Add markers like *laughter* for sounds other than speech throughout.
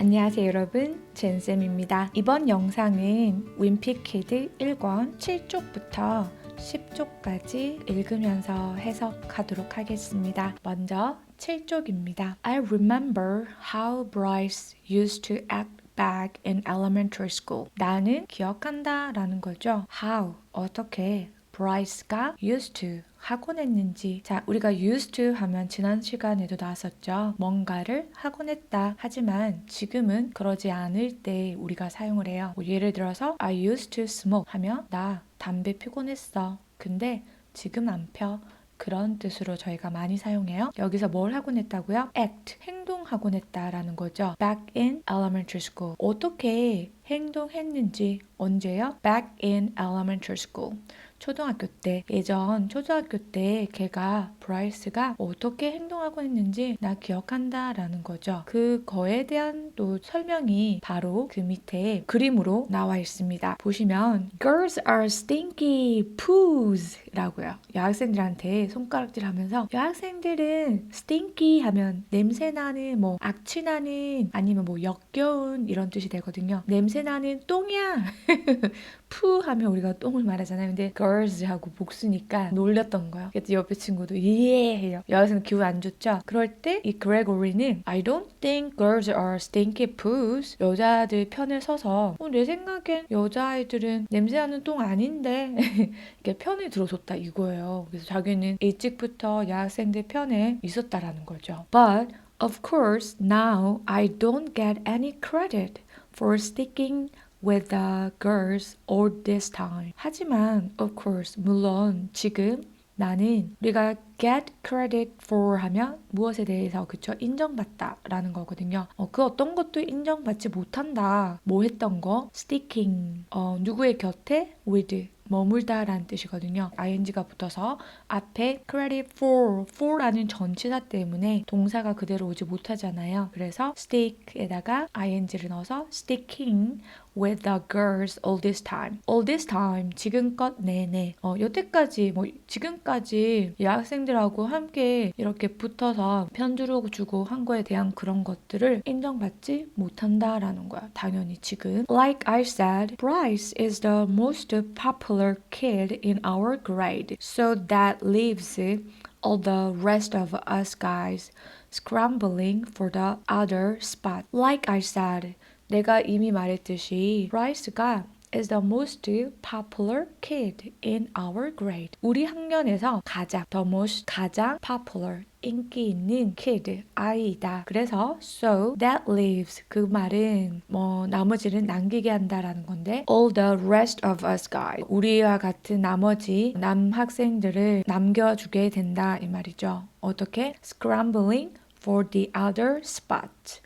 안녕하세요 여러분 젠쌤입니다. 이번 영상은 윈피키드 1권 7쪽부터 10쪽까지 읽으면서 해석하도록 하겠습니다. 먼저 7쪽입니다. I remember how Bryce used to act back in elementary school. 나는 기억한다 라는 거죠. How, 어떻게 Bryce가 used to 하곤 했는지 자 우리가 used to 하면 지난 시간에도 나왔었죠 뭔가를 하곤 했다 하지만 지금은 그러지 않을 때 우리가 사용을 해요 뭐 예를 들어서 I used to smoke 하면 나 담배 피곤 했어 근데 지금 안펴 그런 뜻으로 저희가 많이 사용해요. 여기서 뭘 하곤 했다고요? act, 행동하곤 했다라는 거죠. back in elementary school. 어떻게 행동했는지 언제요? back in elementary school. 초등학교 때 예전 초등학교 때 걔가 브라이스가 어떻게 행동하고 있는지 나 기억한다 라는 거죠. 그거에 대한 또 설명이 바로 그 밑에 그림으로 나와 있습니다. 보시면 girls are stinky poos라고요. 여학생들한테 손가락질 하면서 여학생들은 stinky 하면 냄새 나는 뭐 악취 나는 아니면 뭐 역겨운 이런 뜻이 되거든요. 냄새 나는 똥이야. *laughs* 푸 하면 우리가 똥을 말하잖아요. 근데 girls 하고 복수니까 놀렸던 거예요. 그래서 옆에 친구도 예 해요. 여기서는 기분 안 좋죠. 그럴 때 이 그레고리는 I don't think girls are stinky poos. 여자들 편을 서서 어, 내 생각엔 여자아이들은 냄새나는 똥 아닌데 *laughs* 이렇게 편을 들어줬다 이거예요. 그래서 자기는 일찍부터 여학생들 편에 있었다라는 거죠. But of course now I don't get any credit for sticking with the girls all this time. 하지만 of course 물론 지금 나는 우리가 get credit for 하면 무엇에 대해서 그쵸 인정받다라는 거거든요. 어, 그 어떤 것도 인정받지 못한다. 뭐 했던 거 sticking 어, 누구의 곁에 with 머물다라는 뜻이거든요. ing가 붙어서 앞에 credit for, for라는 전치사 때문에 동사가 그대로 오지 못하잖아요. 그래서 stick에다가 ing를 넣어서 sticking with the girls all this time. all this time 지금껏 내내 어, 여태까지 뭐 지금까지 여학생들하고 함께 이렇게 붙어서 편주로 주고 한 거에 대한 그런 것들을 인정받지 못한다라는 거야. 당연히 지금. Like I said, Bryce is the most popular kid in our grade. So that leaves all the rest of us guys scrambling for the other spot. Like I said, 내가 이미 말했듯이 브라이스가 is the most popular kid in our grade. 우리 학년에서 가장 the most 가장 popular 인기 있는 kid 아이다. 그래서 so that leaves 그 말은 뭐 나머지를 남기게 한다라는 건데 all the rest of us guys 우리와 같은 나머지 남 학생들을 남겨주게 된다 이 말이죠. 어떻게 scrambling for the other spot.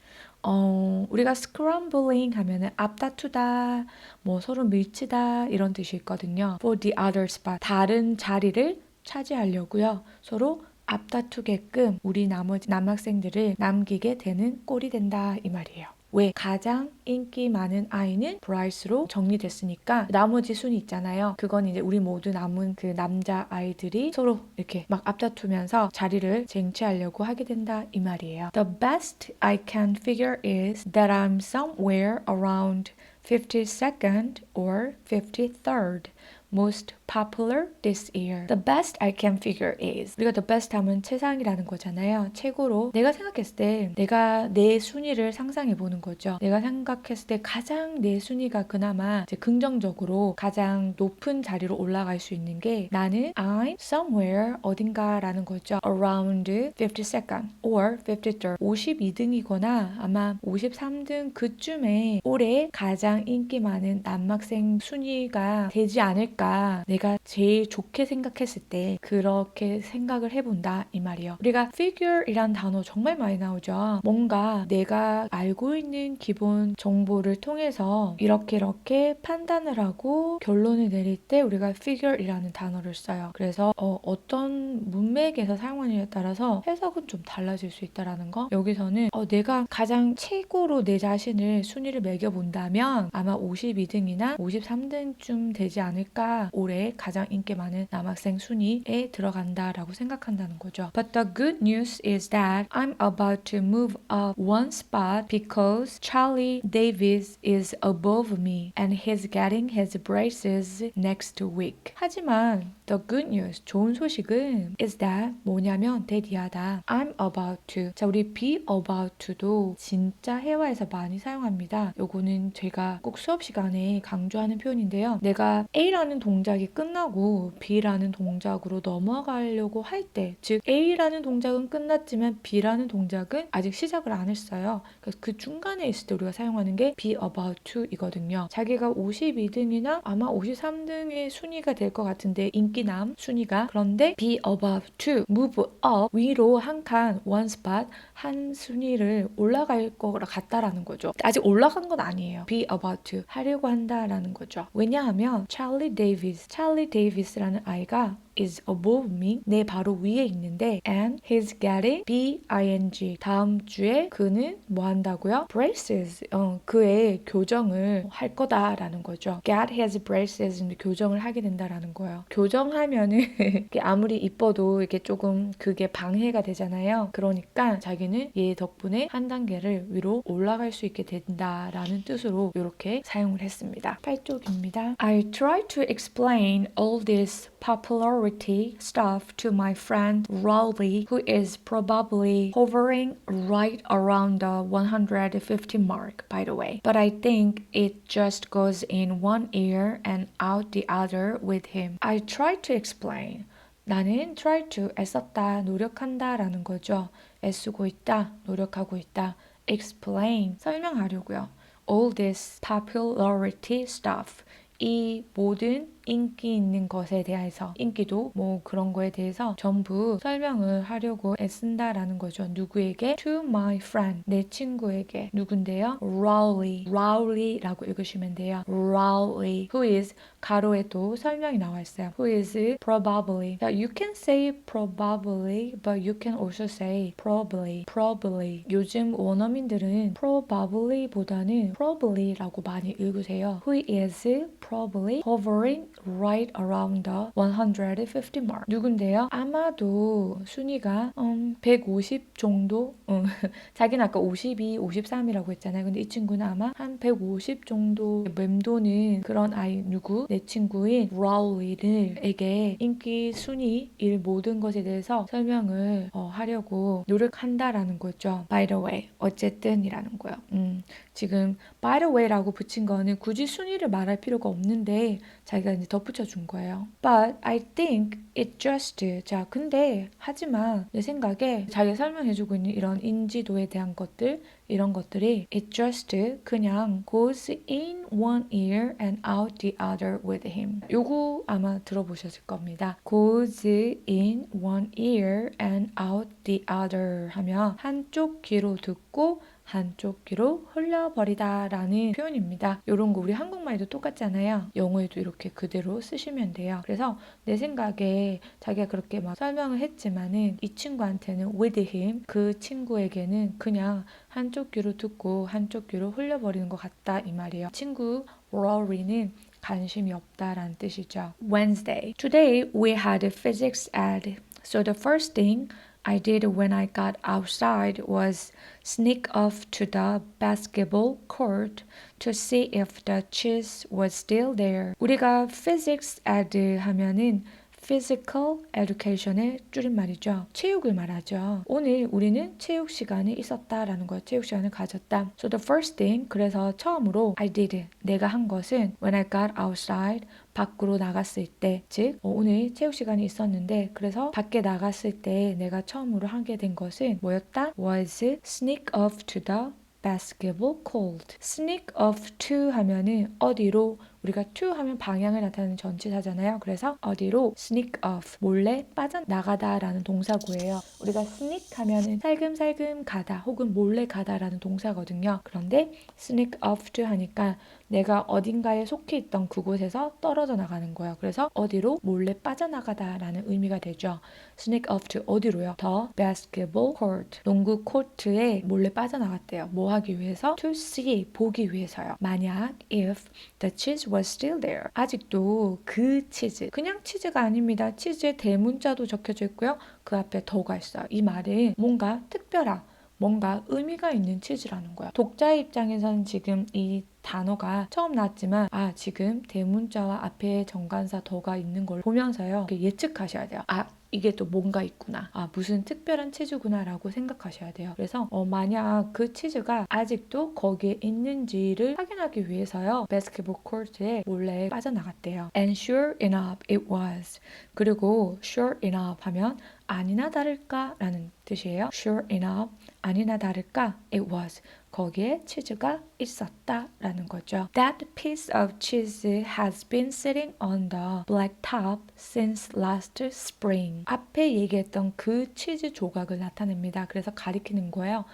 어, 우리가 scrambling 하면은 앞다투다, 뭐 서로 밀치다 이런 뜻이 있거든요. For the other spot. 다른 자리를 차지하려고요. 서로 앞다투게끔 우리 나머지 남학생들을 남기게 되는 꼴이 된다 이 말이에요. 왜 가장 인기 많은 아이는 브라이스로 정리됐으니까 나머지 순위 있잖아요. 그건 이제 우리 모두 남은 그 남자 아이들이 서로 이렇게 막 앞다투면서 자리를 쟁취하려고 하게 된다 이 말이에요. The best I can figure is that I'm somewhere around 52nd or 53rd. Most popular this year. The best I can figure is 우리가 the best 하면 최상이라는 거잖아요. 최고로 내가 생각했을 때 내가 내 순위를 상상해 보는 거죠. 내가 생각했을 때 가장 내 순위가 그나마 긍정적으로 가장 높은 자리로 올라갈 수 있는 게 나는 I'm somewhere 어딘가라는 거죠. around 52nd or 53rd 52등이거나 아마 53등 그쯤에 올해 가장 인기 많은 남학생 순위가 되지 않을까 내가 제일 좋게 생각했을 때 그렇게 생각을 해본다 이 말이에요. 우리가 figure이란 단어 정말 많이 나오죠. 뭔가 내가 알고 있는 기본 정보를 통해서 이렇게 이렇게 판단을 하고 결론을 내릴 때 우리가 figure이라는 단어를 써요. 그래서 어, 어떤 문맥에서 사용하느냐에 따라서 해석은 좀 달라질 수 있다라는 거. 여기서는 어, 내가 가장 최고로 내 자신을 순위를 매겨본다면 아마 52등이나 53등쯤 되지 않을까 순위가 올해 가장 인기 많은 남학생 순위에 들어간다라고 생각한다는 거죠. But the good news is that I'm about to move up one spot because Charlie Davis is above me and he's getting his braces next week. 하지만 the good news, 좋은 소식은 is that 뭐냐면 대디하다. I'm about to. 자, 우리 be about to도 진짜 회화에서 많이 사용합니다. 요거는 제가 꼭 수업 시간에 강조하는 표현인데요. 내가 A라는 동작이 끝나고 B라는 동작으로 넘어가려고 할 때, 즉 A라는 동작은 끝났지만 B라는 동작은 아직 시작을 안 했어요. 그래서 그 중간에 있을 때 우리가 사용하는 게 be about to이거든요. 자기가 52등이나 아마 53등의 순위가 될 것 같은데 인기남 순위가 그런데 be about to move up 위로 한 칸 one spot 한 순위를 올라갈 것 같다라는 거죠. 아직 올라간 건 아니에요. be about to 하려고 한다라는 거죠. 왜냐하면 찰리 데이비스, 찰리 데이비스라는 아이가 is above me 내 바로 위에 있는데 and he's getting B-I-N-G 다음 주에 그는 뭐 한다고요? braces 어, 그의 교정을 할 거다라는 거죠. get his braces 교정을 하게 된다라는 거예요. 교정하면은 *laughs* 아무리 이뻐도 이게 조금 그게 방해가 되잖아요. 그러니까 자기는 얘 덕분에 한 단계를 위로 올라갈 수 있게 된다라는 뜻으로 이렇게 사용을 했습니다. 8쪽입니다. I try to explain all this popularity stuff to my friend Rowley, who is probably hovering right around the 150 mark, by the way. But I think it just goes in one ear and out the other with him. I try to explain. 나는 try to 애썼다, 노력한다 라는 거죠. 애쓰고 있다, 노력하고 있다. explain, 설명하려고요. all this popularity stuff. 이 모든 인기 있는 것에 대해서 인기도 뭐 그런 거에 대해서 전부 설명을 하려고 애쓴다라는 거죠. 누구에게? To my friend. 내 친구에게. 누군데요? Rowley. Rowley라고 읽으시면 돼요. Rowley. Who is 가로에도 설명이 나와 있어요. Who is probably. You can say probably, but you can also say probably. Probably. 요즘 원어민들은 probably보다는 probably라고 많이 읽으세요. Who is probably hovering right around the 150 mark. 누군데요? 아마도 순위가 음, 150 정도? 음, *laughs* 자기는 아까 52, 53이라고 했잖아요. 근데 이 친구는 아마 한 150 정도 맴도는 그런 아이 누구? 내 친구인 라울리를에게 인기 순위 일 모든 것에 대해서 설명을 어, 하려고 노력한다라는 거죠. By the way, 어쨌든이라는 거예요. 음, 지금 by the way라고 붙인 거는 굳이 순위를 말할 필요가 없는데 자기가 이제 덧붙여 준 거예요. But I think it just 자 근데 하지만 내 생각에 자기가 설명해주고 있는 이런 인지도에 대한 것들 이런 것들이 it just 그냥 goes in one ear and out the other with him. 요거 아마 들어보셨을 겁니다. goes in one ear and out the other 하면 한쪽 귀로 듣고 한쪽 귀로 흘려버리다 라는 표현입니다. 이런 거 우리 한국말에도 똑같잖아요. 영어에도 이렇게 그대로 쓰시면 돼요. 그래서 내 생각에 자기가 그렇게 막 설명을 했지만은 이 친구한테는 with him 그 친구에게는 그냥 한쪽 귀로 듣고 한쪽 귀로 흘려버리는 것 같다 이 말이에요. 친구 로리는 관심이 없다라는 뜻이죠. Wednesday. Today we had physics ed. So the first thing I did when I got outside was sneak off to the basketball court to see if the cheese was still there. 우리가 physics ed 하면은 physical education의 줄임말이죠. 체육을 말하죠. 오늘 우리는 체육 시간이 있었다라는 거예요. 체육 시간을 가졌다. So the first thing, 그래서 처음으로 I did, 내가 한 것은 when I got outside, 밖으로 나갔을 때, 즉 어, 오늘 체육 시간이 있었는데 그래서 밖에 나갔을 때 내가 처음으로 하게 된 것은 뭐였다? was sneak off to the basketball court. sneak off to 하면은 어디로 우리가 to 하면 방향을 나타내는 전치사잖아요. 그래서 어디로 sneak off 몰래 빠져나가다라는 동사구예요. 우리가 sneak 하면은 살금살금 가다 혹은 몰래 가다라는 동사거든요. 그런데 sneak off to 하니까 내가 어딘가에 속해 있던 그곳에서 떨어져 나가는 거예요. 그래서 어디로 몰래 빠져나가다라는 의미가 되죠. sneak off to 어디로요? 더 basketball court 농구 코트에 몰래 빠져나갔대요. 뭐 하기 위해서? to see 보기 위해서요. 만약 if the cheese was still there. 아직도 그 치즈, 그냥 치즈가 아닙니다. 치즈에 대문자도 적혀져 있고요. 그 앞에 더가 있어요. 이 말은 뭔가 특별한, 뭔가 의미가 있는 치즈라는 거야. 독자의 입장에서는 지금 이 단어가 처음 나왔지만 아 지금 대문자와 앞에 정관사 더가 있는 걸 보면서요 예측하셔야 돼요. 아 이게 또 뭔가 있구나. 아 무슨 특별한 치즈구나라고 생각하셔야 돼요. 그래서 어, 만약 그 치즈가 아직도 거기에 있는지를 확인하기 위해서요 바스켓볼 코트에 몰래 빠져나갔대요. And sure enough it was. 그리고 sure enough 하면 아니나 다를까라는 뜻이에요. Sure enough 아니나 다를까 it was. 거기에 치즈가 있었다라는 거죠. That piece of cheese has been sitting on the black top since last spring. 앞에 얘기했던 그 치즈 조각을 나타냅니다. 그래서 가리키는 거예요.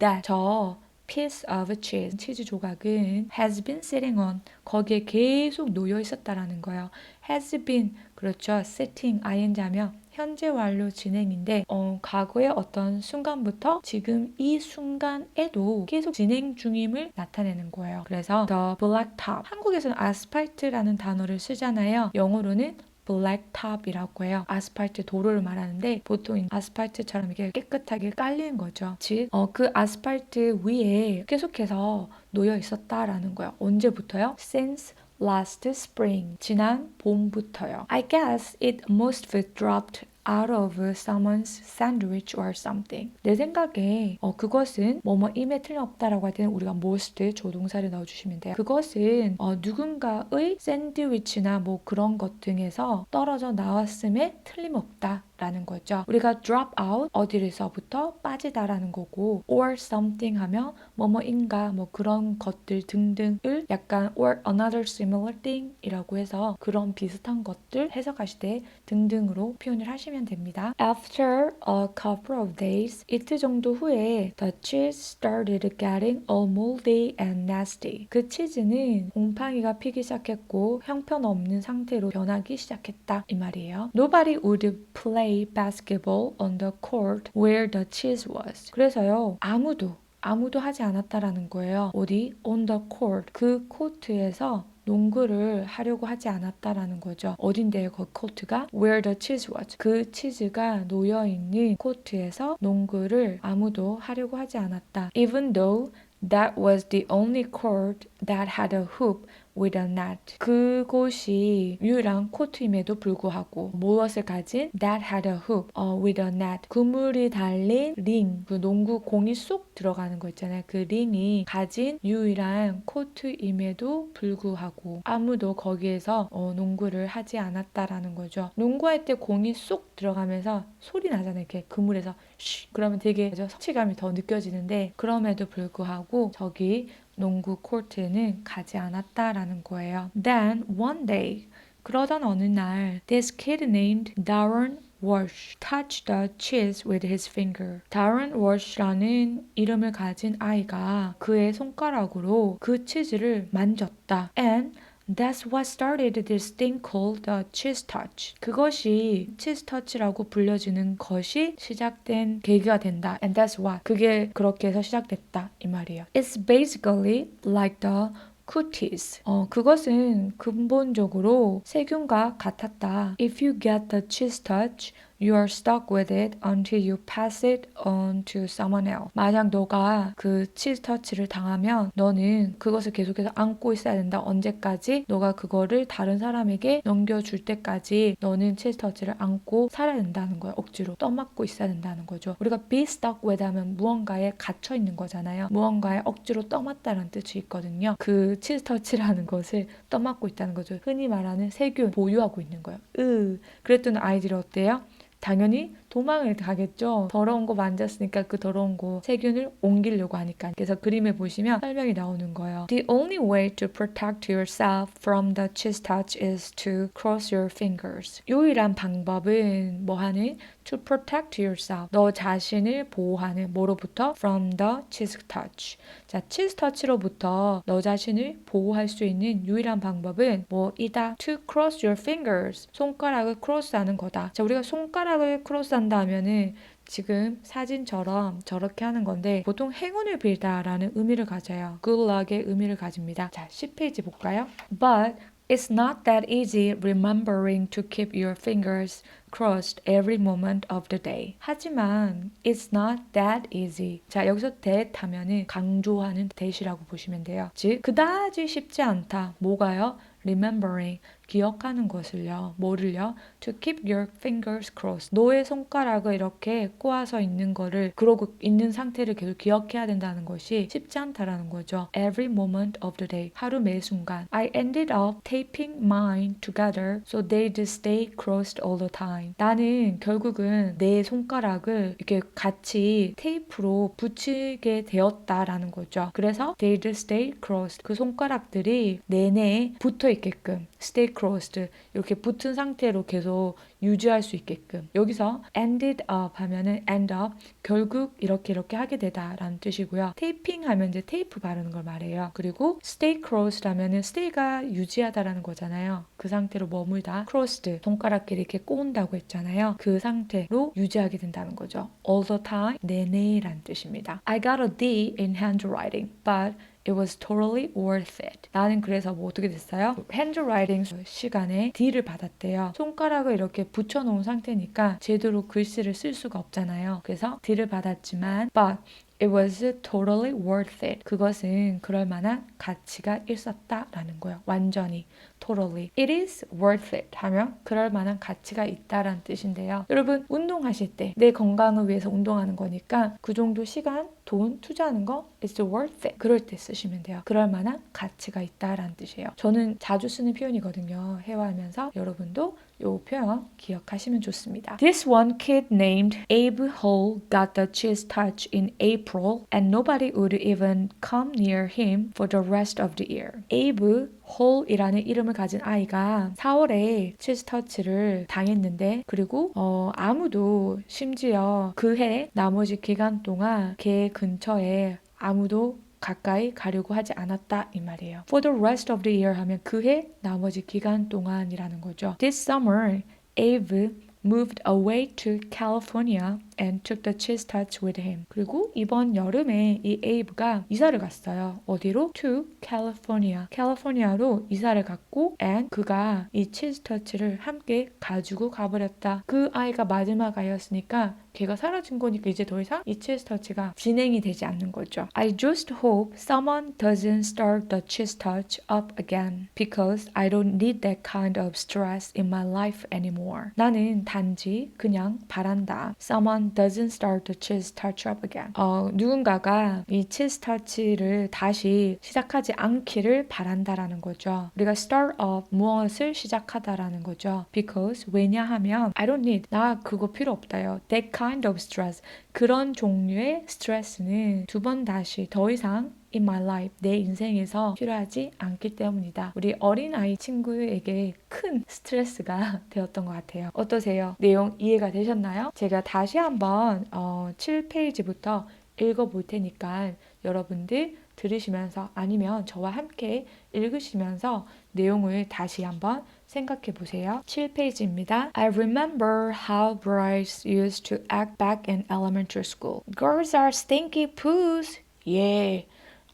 That 저 piece of cheese 치즈 조각은 has been sitting on 거기에 계속 놓여 있었다라는 거예요. has been 그렇죠. sitting ing 하면 현재 완료 진행인데 어, 과거의 어떤 순간부터 지금 이 순간에도 계속 진행 중임을 나타내는 거예요. 그래서 the black top 한국에서는 아스팔트라는 단어를 쓰잖아요. 영어로는 블랙탑이라고 해요. 아스팔트 도로를 말하는데 보통 아스팔트처럼 이게 깨끗하게 깔리는 거죠. 즉, 어, 그 아스팔트 위에 계속해서 놓여 있었다라는 거예요. 언제부터요? Since last spring. 지난 봄부터요. I guess it must have dropped out of someone's sandwich or something. 내 생각에 어, 그것은 뭐뭐임에 틀림없다라고 할 때는 우리가 must 조동사를 넣어주시면 돼요. 그것은 어, 누군가의 샌드위치나 뭐 그런 것 등에서 떨어져 나왔음에 틀림없다. 라는 거죠. 우리가 drop out 어디에서부터 빠지다라는 거고 or something 하면 뭐뭐인가 뭐 그런 것들 등등을 약간 or another similar thing 이라고 해서 그런 비슷한 것들 해석하실 때 등등으로 표현을 하시면 됩니다. After a couple of days 이틀 정도 후에 the cheese started getting all moldy and nasty 그 치즈는 곰팡이가 피기 시작했고 형편없는 상태로 변하기 시작했다 이 말이에요. Nobody would play basketball on the court where the cheese was. 그래서요 아무도 아무도 하지 않았다라는 거예요. 어디? on the court 그 코트에서 농구를 하려고 하지 않았다라는 거죠. 어딘데요, 그 코트가? Where the cheese was. 그 치즈가 놓여 있는 코트에서 농구를 아무도 하려고 하지 않았다. Even though that was the only court that had a hoop with a net. 그곳이 유일한 코트임에도 불구하고 무엇을 가진 that had a hoop 어, with a net. 그물이 달린 링, 그 농구 공이 쏙 들어가는 거 있잖아요. 그 링이 가진 유일한 코트임에도 불구하고 아무도 거기에서 어, 농구를 하지 않았다라는 거죠. 농구할 때 공이 쏙 들어가면서 소리 나잖아요. 이렇게 그물에서 쉬 그러면 되게 성취감이 더 느껴지는데 그럼에도 불구하고 저기 농구 코트에는 가지 않았다라는 거예요. Then one day 그러던 어느 날 this kid named Darren Walsh touched the cheese with his finger. Darren Walsh라는 이름을 가진 아이가 그의 손가락으로 그 치즈를 만졌다. And That's what started this thing called the cheese touch. 그것이 cheese touch라고 불려지는 것이 시작된 계기가 된다. And that's what. 그게 그렇게 해서 시작됐다. 이 말이에요. It's basically like the cooties. 어, 그것은 근본적으로 세균과 같았다. If you get the cheese touch, you are stuck with it until you pass it on to someone else. 만약 너가 그 치즈 터치를 당하면 너는 그것을 계속해서 안고 있어야 된다. 언제까지? 너가 그거를 다른 사람에게 넘겨줄 때까지 너는 치즈 터치를 안고 살아야 된다는 거야. 억지로 떠맡고 있어야 된다는 거죠. 우리가 be stuck with 하면 무언가에 갇혀 있는 거잖아요. 무언가에 억지로 떠맡다는 뜻이 있거든요. 그 치즈 터치라는 것을 떠맡고 있다는 거죠. 흔히 말하는 세균 보유하고 있는 거예요. 으. 그랬더니 아이들이 어때요? 당연히 도망을 가겠죠. 더러운 거 만졌으니까 그 더러운 거 세균을 옮기려고 하니까. 그래서 그림에 보시면 설명이 나오는 거예요. The only way to protect yourself from the cheese touch is to cross your fingers. 유일한 방법은 뭐 하는? To protect yourself. 너 자신을 보호하는 뭐로부터? From the cheese touch. 자, cheese touch로부터 너 자신을 보호할 수 있는 유일한 방법은 뭐이다? To cross your fingers. 손가락을 크로스하는 거다. 자, 우리가 손가락을 크로스한다 하면은 지금 사진처럼 저렇게 하는 건데 보통 행운을 빌다라는 의미를 가져요. good luck의 의미를 가집니다. 자, 10페이지 볼까요? But it's not that easy remembering to keep your fingers crossed every moment of the day. 하지만 it's not that easy. 자, 여기서 that 하면은 강조하는 that이라고 보시면 돼요. 즉, 그다지 쉽지 않다. 뭐가요? remembering 기억하는 것을요. 뭐를요? To keep your fingers crossed. 너의 손가락을 이렇게 꼬아서 있는 거를 그러고 있는 상태를 계속 기억해야 된다는 것이 쉽지 않다라는 거죠. Every moment of the day. 하루 매 순간. I ended up taping mine together so they'd stay crossed all the time. 나는 결국은 내 손가락을 이렇게 같이 테이프로 붙이게 되었다라는 거죠. 그래서 they'd stay crossed. 그 손가락들이 내내 붙어 있게끔 stay crossed 이렇게 붙은 상태로 계속 유지할 수 있게끔 여기서 ended up 하면은 end up 결국 이렇게 이렇게 하게 되다라는 뜻이고요. 테이핑 하면 이제 테이프 바르는 걸 말해요. 그리고 stay crossed 하면은 stay가 유지하다라는 거잖아요. 그 상태로 머물다 crossed 손가락끼리 이렇게 꼬은다고 했잖아요. 그 상태로 유지하게 된다는 거죠. all the time 내내란 뜻입니다. I got a D in handwriting, but It was totally worth it. 나는 그래서 뭐 어떻게 됐어요? 핸드라이팅 시간에 D를 받았대요. 손가락을 이렇게 붙여놓은 상태니까 제대로 글씨를 쓸 수가 없잖아요. 그래서 D를 받았지만 but It was totally worth it. 그것은 그럴 만한 가치가 있었다라는 거예요. 완전히. totally. It is worth it 하면 그럴 만한 가치가 있다라는 뜻인데요. 여러분 운동하실 때 내 건강을 위해서 운동하는 거니까 그 정도 시간, 돈 투자하는 거 is worth it. 그럴 때 쓰시면 돼요. 그럴 만한 가치가 있다라는 뜻이에요. 저는 자주 쓰는 표현이거든요. 회화하면서 여러분도 요 표현 기억하시면 좋습니다. This one kid named Abe Hall got the cheese touch in April and nobody would even come near him for the rest of the year. Abe 홀이라는 이름을 가진 아이가 4월에 치즈 터치를 당했는데 그리고 어, 아무도 심지어 그해 나머지 기간 동안 걔 근처에 아무도 가까이 가려고 하지 않았다 이 말이에요. For the rest of the year 하면 그해 나머지 기간 동안이라는 거죠. This summer, Abe moved away to California and took the cheese touch with him. 그리고 이번 여름에 이 에이브가 이사를 갔어요. 어디로? To California. 캘리포니아로 이사를 갔고 and 그가 이 치즈 터치를 함께 가지고 가버렸다. 그 아이가 마지막 아이였으니까 걔가 사라진 거니까 이제 더 이상 이 치즈 터치가 진행이 되지 않는 거죠. I just hope someone doesn't start the cheese touch up again because I don't need that kind of stress in my life anymore. 나는 단지 그냥 바란다. Someone doesn't start the cheese touch up again. 어, 누군가가 이 치즈 터치를 다시 시작하지 않기를 바란다라는 거죠. 우리가 start up 무엇을 시작하다라는 거죠. Because 왜냐하면 I don't need 나 그거 필요 없다요. That kind of stress 그런 종류의 스트레스는 두 번 다시 더 이상 in my life 내 인생에서 필요하지 않기 때문이다. 우리 어린아이 친구에게 큰 스트레스가 *laughs* 되었던 것 같아요. 어떠세요? 내용 이해가 되셨나요? 제가 다시 한번 어, 7페이지부터 읽어볼 테니까 여러분들 들으시면서 아니면 저와 함께 읽으시면서 내용을 다시 한번 생각해 보세요. 7페이지입니다. I remember how Bryce used to act back in elementary school. Girls are stinky poos. Yeah.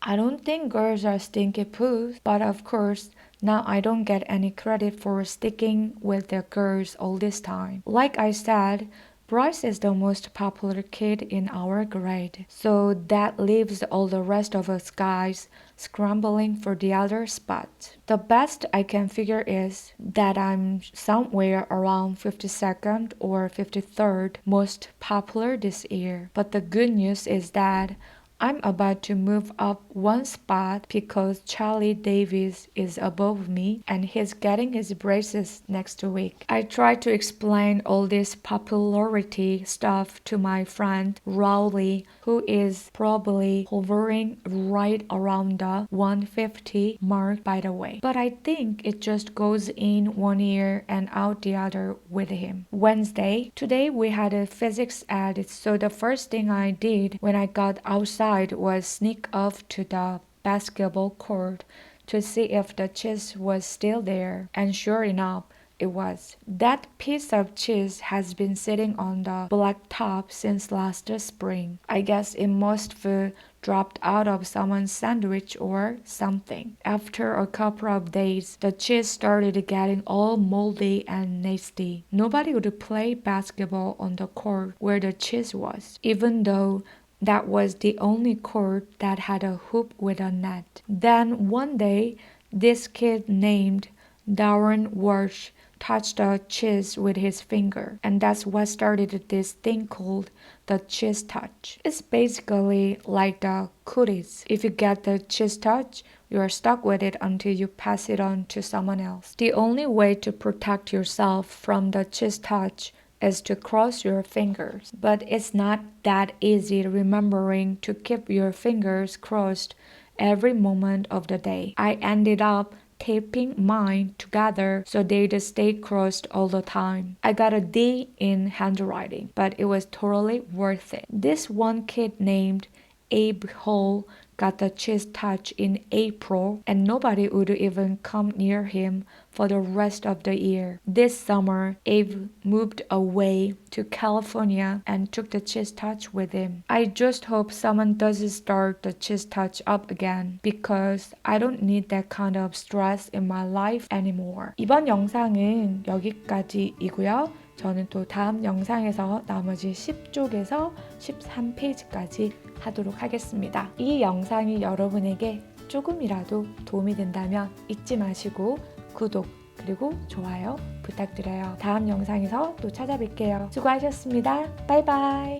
I don't think girls are stinky poos, but of course, now I don't get any credit for sticking with the girls all this time. Like I said, Bryce is the most popular kid in our grade, so that leaves all the rest of us guys scrambling for the other spot. The best I can figure is that I'm somewhere around 52nd or 53rd most popular this year. But the good news is that I'm about to move up one spot because Charlie Davis is above me and he's getting his braces next week. I try to explain all this popularity stuff to my friend Rowley, who is probably hovering right around the 150 mark by the way. But I think it just goes in one ear and out the other with him. Wednesday, today we had a physics ed, so the first thing I did when I got outside was sneak off to the basketball court to see if the cheese was still there. And sure enough, it was. That piece of cheese has been sitting on the black top since last spring. I guess it must have dropped out of someone's sandwich or something. After a couple of days, the cheese started getting all moldy and nasty. Nobody would play basketball on the court where the cheese was, even though that was the only court that had a hoop with a net. Then one day, this kid named Darren Walsh touched a cheese with his finger, and that's what started this thing called the cheese touch. It's basically like the cooties. If you get the cheese touch, you are stuck with it until you pass it on to someone else. The only way to protect yourself from the cheese touch is to cross your fingers. But it's not that easy remembering to keep your fingers crossed every moment of the day. I ended up taping mine together so they'd stay crossed all the time. I got a D in handwriting, but it was totally worth it. This one kid named Abe Hall got the cheese touch in April, and nobody would even come near him for the rest of the year. This summer, Abe moved away to California and took the cheese touch with him. I just hope someone doesn't start the cheese touch up again because I don't need that kind of stress in my life anymore. 이번 영상은 여기까지이고요. 저는 또 다음 영상에서 나머지 10쪽에서 13페이지까지 하도록 하겠습니다. 이 영상이 여러분에게 조금이라도 도움이 된다면 잊지 마시고 구독 그리고 좋아요 부탁드려요. 다음 영상에서 또 찾아뵐게요. 수고하셨습니다. 바이바이.